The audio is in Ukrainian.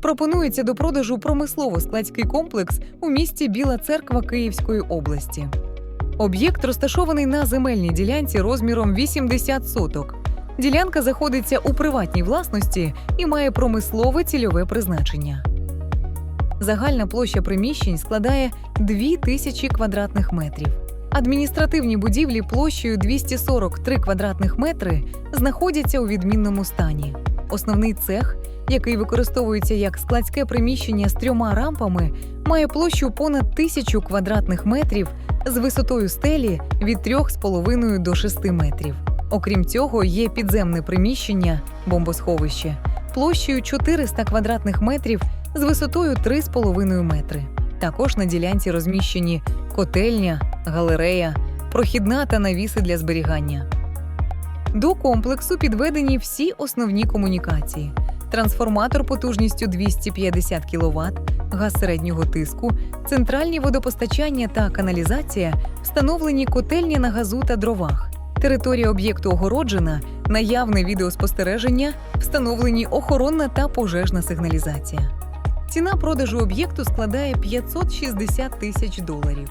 Пропонується до продажу промислово-складський комплекс у місті Біла Церква Київської області. Об'єкт розташований на земельній ділянці розміром 80 соток. Ділянка знаходиться у приватній власності і має промислове цільове призначення. Загальна площа приміщень складає 2000 квадратних метрів. Адміністративні будівлі площею 243 квадратних метри знаходяться у відмінному стані. Основний цех, який використовується як складське приміщення з трьома рампами, має площу понад тисячу квадратних метрів з висотою стелі від 3,5 до 6 метрів. Окрім цього, є підземне приміщення бомбосховище площею 400 квадратних метрів з висотою 3,5 метри. Також на ділянці розміщені котельня, галерея, прохідна та навіси для зберігання. До комплексу підведені всі основні комунікації: трансформатор потужністю 250 кВт, газ середнього тиску, центральні водопостачання та каналізація, встановлені котельні на газу та дровах. Територія об'єкту огороджена, наявне відеоспостереження, встановлені охоронна та пожежна сигналізація. Ціна продажу об'єкту складає 560 тисяч доларів.